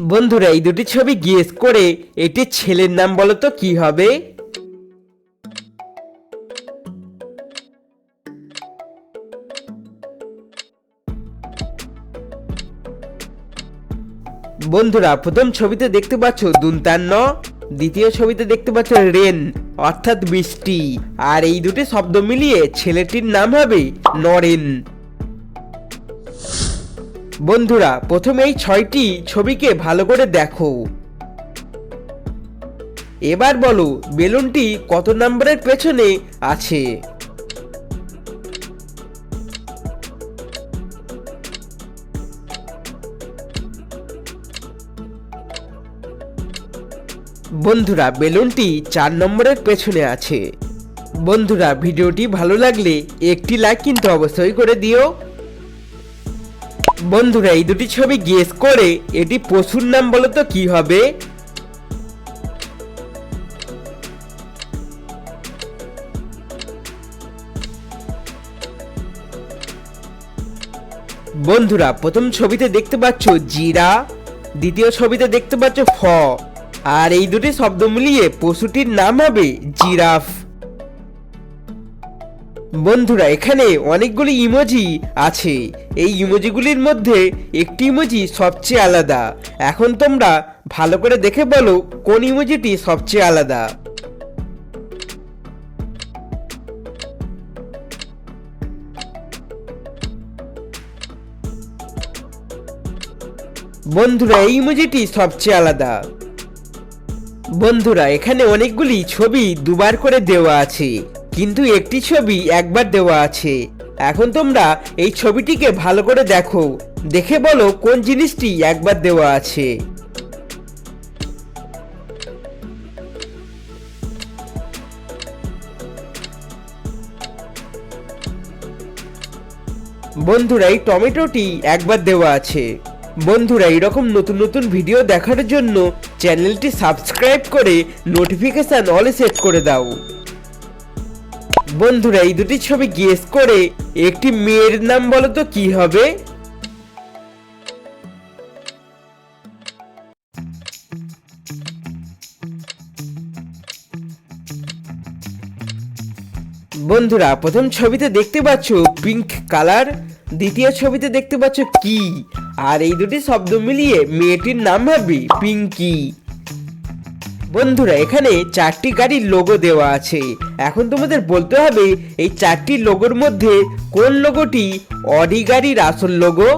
বন্ধুরা, এই দুটি ছবি গেস করে এটি ছেলের নাম বলো তো, কি হবে? বন্ধুরা, প্রথম ছবিতে দেখতে পাচ্ছ দুন্তান্ন, দ্বিতীয় ছবিতে দেখতে পাচ্ছ রেন, অর্থাৎ বৃষ্টি আর এই দুটি শব্দ মিলিয়ে ছেলেটির নাম হবে নরেন। বন্ধুরা প্রথমে এই ছয়টি ছবিকে ভালো করে দেখো। এবার বলো, বেলুনটি কত নম্বরের পেছনে আছে? বন্ধুরা, বেলুনটি চার নম্বরের পেছনে আছে। বন্ধুরা, ভিডিওটি ভালো লাগলে একটি লাইক কিন্তু অবশ্যই করে দিও। বন্ধুরা, এই দুটি ছবি গেস করে এটি পশুর নাম বলো তো কি হবে? বন্ধুরা, প্রথম ছবিতে দেখতে পাচ্ছ জিরা, দ্বিতীয় ছবিতে দেখতে পাচ্ছ ফ। আর এই দুটি শব্দ মিলিয়ে পশুটির নাম হবে জিরাফ। বন্ধুরা, এখানে অনেকগুলি ইমোজি আছে। এই ইমোজিগুলির মধ্যে একটি ইমোজি সবচেয়ে আলাদা। এখন তোমরা ভালো করে দেখে বলো কোন ইমোজিটি সবচেয়ে আলাদা। বন্ধুরা, এই ইমোজিটি সবচেয়ে আলাদা। বন্ধুরা, এখানে অনেকগুলি ছবি দুবার করে দেওয়া আছে। কিন্তু একটি ছবি একবার দেওয়া আছে। এখন তোমরা এই ছবিটিকে ভালো করে দেখো। দেখে বলো কোন জিনিসটি একবার দেওয়া আছে। বন্ধুরা, এই টমেটোটি একবার দেওয়া আছে। বন্ধুরা এরকম নতুন নতুন ভিডিও দেখার জন্য চ্যানেলটি সাবস্ক্রাইব করে নোটিফিকেশন অলে সেট করে দাও। বন্ধুরা, এই দুটি ছবি গেস করে একটি মেয়ের নাম বলো তো কি হবে? বন্ধুরা, প্রথম ছবিতে দেখতে পাচ্ছ পিঙ্ক কালার দ্বিতীয় ছবিতে দেখতে পাচ্ছ কি? আর এই দুটি শব্দ মিলিয়ে মেয়েটির নাম হবে পিঙ্কি। বন্ধুরা, এখানে চারটি গাড়ির লোগো দেওয়া আছে। এখন তোমাদের বলতে হবে, এই চারটি লোগোর মধ্যে কোন লোগোটি অডি গাড়ির আসল লোগো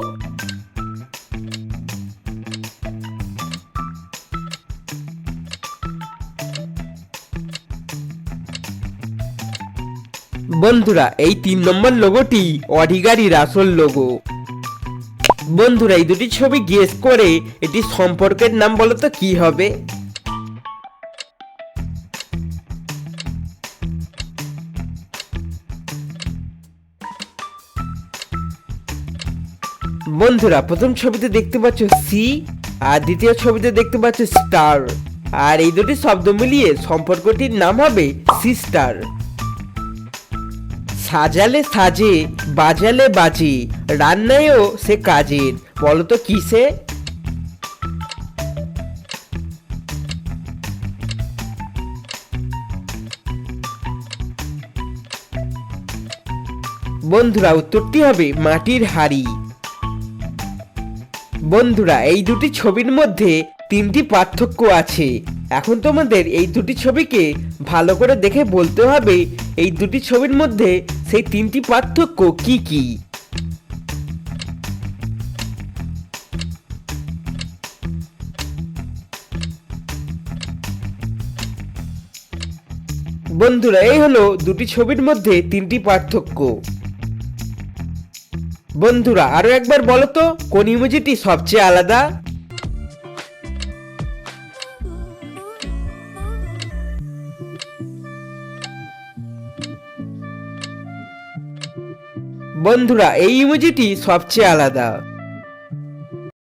বন্ধুরা, এই তিন নম্বর লোগোটি অডি গাড়ির আসল লোগো বন্ধুরা, এই দুটি ছবি গেস করে এটি সম্পর্কের নাম বলো তো, কি হবে? বন্ধুরা, প্রথম ছবিতে দেখতে পাচ্ছ সি আর দ্বিতীয় ছবিতে দেখতে পাচ্ছ স্টার আর এই দুটি শব্দ মিলিয়ে সম্পর্কটির নাম হবে সিস্টার সাজালে সাজে, বাজালে বাজে, রান্নায়ও সে কাজের। বলতো কিসে বন্ধুরা, উত্তরটি হবে মাটির হাড়ি। বন্ধুরা, এই দুটি ছবির মধ্যে তিনটি পার্থক্য আছে। এখন তোমাদের এই দুটি ছবিকে ভালো করে দেখে বলতে হবে, এই দুটি ছবির মধ্যে সেই তিনটি পার্থক্য কি কি? বন্ধুরা, এই হলো দুটি ছবির মধ্যে তিনটি পার্থক্য। বন্ধুরা আরও একবার বলো তো কোন ইমোজিটি সবচেয়ে আলাদা? বন্ধুরা এই ইমোজিটি সবচেয়ে আলাদা।